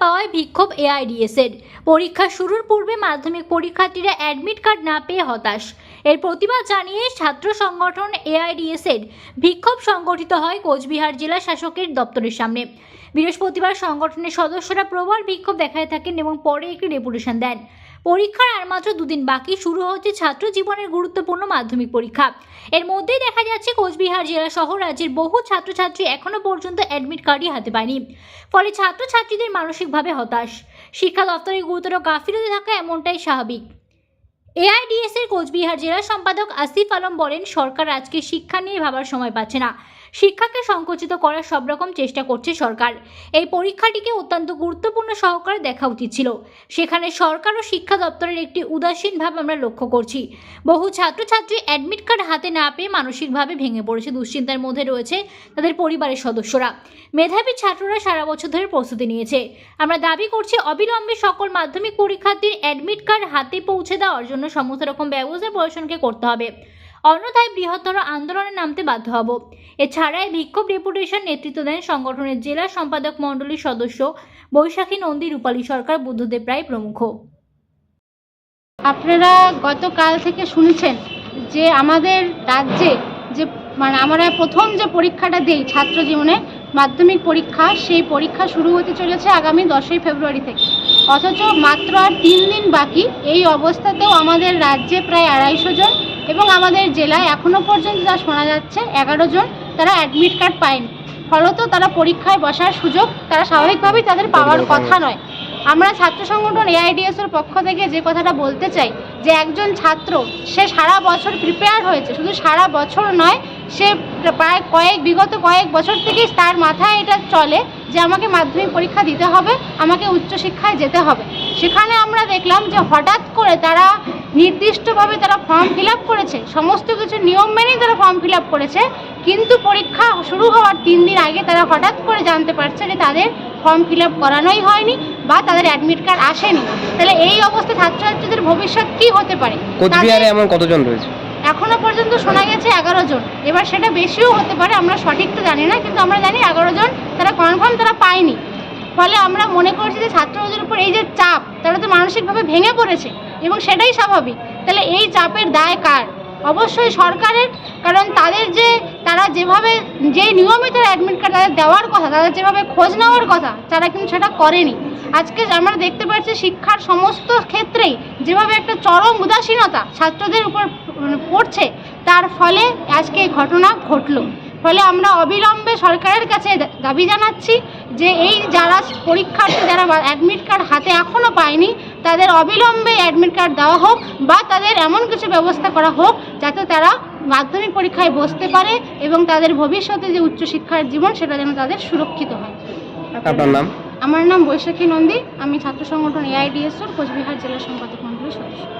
পাওয়ায় বিক্ষোভ এআইডিএসের। পরীক্ষা শুরুর পূর্বে মাধ্যমিক পরীক্ষার্থীরা অ্যাডমিট কার্ড না পেয়ে হতাশ। এর প্রতিবাদ জানিয়ে ছাত্র সংগঠন এআইডিএসের বিক্ষোভ সংগঠিত হয় কোচবিহার জেলা শাসকের দপ্তরের সামনে। বৃহস্পতিবার সংগঠনের সদস্যরা প্রবল বিক্ষোভ দেখায় থাকেন এবং পরে একটি ডেপুটেশন দেন। পরীক্ষার আর মাত্র দুদিন বাকি শুরু হচ্ছে ছাত্র জীবনের গুরুত্বপূর্ণ মাধ্যমিক পরীক্ষা। এর মধ্যেই দেখা যাচ্ছে কোচবিহার জেলা সহ রাজ্যের বহু ছাত্রছাত্রী এখনও পর্যন্ত অ্যাডমিট কার্ডই হাতে পায়নি। ফলে ছাত্রছাত্রীদের মানসিকভাবে হতাশ। শিক্ষা দপ্তরের গুরুতর গাফিলতি থাকা এমনটাই স্বাভাবিক। এআইডিএস এর কোচবিহার জেলা সম্পাদক আসিফ আলম বলেন, সরকার আজকে শিক্ষা নিয়ে ভাবার সময় পাচ্ছে না। শিক্ষাকে সংকুচিত করার সব রকম চেষ্টা করছে সরকার। এই পরীক্ষাটিকে অত্যন্ত গুরুত্বপূর্ণ সহকারে দেখা উচিত ছিল। সেখানে সরকার ও শিক্ষা দপ্তরের একটি উদাসীন ভাব আমরা লক্ষ্য করছি। বহু ছাত্রছাত্রী অ্যাডমিট কার্ড হাতে না পেয়ে মানসিকভাবে ভেঙে পড়েছে। দুশ্চিন্তার মধ্যে রয়েছে তাদের পরিবারের সদস্যরা। মেধাবী ছাত্ররা সারা বছর ধরে প্রস্তুতি নিয়েছে। আমরা দাবি করছি অবিলম্বে সকল মাধ্যমিক পরীক্ষার্থীর অ্যাডমিট কার্ড হাতে পৌঁছে দেওয়ার জন্য সমস্ত রকম ব্যবস্থা প্রশাসনকে করতে হবে। অন্যথায় বৃহত্তর আন্দোলনে নামতে বাধ্য হব। এছাড়া এই বিক্ষোভ ডেপুটেশন নেতৃত্ব দেন সংগঠনের জেলা সম্পাদক মণ্ডলীর সদস্য বৈশাখী নন্দী, রূপালী সরকার, বুদ্ধদেব রায় প্রমুখ। আপনারা গতকাল থেকে শুনেছেন যে আমাদের রাজ্যে যে মানে আমরা প্রথম যে পরীক্ষাটা দিই ছাত্র জীবনে, মাধ্যমিক পরীক্ষা, সেই পরীক্ষা শুরু হতে চলেছে আগামী দশই ফেব্রুয়ারি থেকে। অথচ মাত্র আর তিন দিন বাকি, এই অবস্থাতেও আমাদের রাজ্যে প্রায় আড়াইশো জন এবং আমাদের জেলায় এখনও পর্যন্ত যা শোনা যাচ্ছে এগারো জন তারা অ্যাডমিট কার্ড পায়নি। ফলত তারা পরীক্ষায় বসার সুযোগ তারা স্বাভাবিকভাবেই তাদের পাওয়ার কথা নয়। আমরা ছাত্র সংগঠন এআইডিএস এর পক্ষ থেকে যে কথাটা বলতে চাই যে একজন ছাত্র সে সারা বছর প্রিপেয়ার হয়েছে শুধু সারা বছর নয় সে প্রায় কয়েক বিগত কয়েক বছর থেকেই তার মাথায় এটা চলে যে আমাকে মাধ্যমিক পরীক্ষা দিতে হবে আমাকে উচ্চশিক্ষায় যেতে হবে। সেখানে আমরা দেখলাম যে হঠাৎ করে তারা নির্দিষ্টভাবে তারা ফর্ম ফিল করেছে সমস্ত কিছু নিয়ম মেনেই তারা ফর্ম ফিল করেছে কিন্তু পরীক্ষা শুরু হওয়ার তিন দিন আগে তারা হঠাৎ করে জানতে পারছে যে তাদের ফর্ম ফিল আপ করানোই হয়নি বা তাদের অ্যাডমিট কার্ড আসেনি। তাহলে এই অবস্থায় ছাত্রছাত্রীদের ভবিষ্যৎ কি হতে পারে? কোচবিহারে এমন কতজন রয়েছে? এখনও পর্যন্ত শোনা গেছে এগারো জন। এবার সেটা বেশিও হতে পারে আমরা সঠিক তো জানি না কিন্তু আমরা জানি এগারো জন তারা কনফার্ম তারা পায়নি। ফলে আমরা মনে করছি যে ছাত্রদের মানসিকভাবে ভেঙে পড়েছে এবং সেটাই স্বাভাবিক। তাহলে এই চাপের দায় কার? অবশ্যই সরকারের, কারণ তাদের যে, তারা যেভাবে, যে নিয়মিত অ্যাডমিট কার্ড তাদের দেওয়ার কথা, তাদের যেভাবে খোঁজ নেওয়ার কথা, তারা কিন্তু সেটা করেনি। আজকে আমরা দেখতে পাচ্ছি শিক্ষার সমস্ত ক্ষেত্রেই যেভাবে একটা চরম উদাসীনতা ছাত্রদের উপর মানে পড়ছে, তার ফলে আজকে এই ঘটনা ঘটলো। ফলে আমরা অবিলম্বে সরকারের কাছে দাবি জানাচ্ছি যে এই যারা পরীক্ষার্থী, যারা অ্যাডমিট কার্ড হাতে এখনও পায়নি তাদের অবিলম্বে অ্যাডমিট কার্ড দেওয়া হোক বা তাদের এমন কিছু ব্যবস্থা করা হোক যাতে তারা মাধ্যমিক পরীক্ষায় বসতে পারে এবং তাদের ভবিষ্যতে যে উচ্চশিক্ষার জীবন সেটা যেন তাদের সুরক্ষিত হয়। আপনার নাম? আমার নাম বৈশাখী নন্দী আমি ছাত্র সংগঠন এআইডিএসওর কোচবিহার জেলা সম্পাদক মন্ডলীর সদস্য।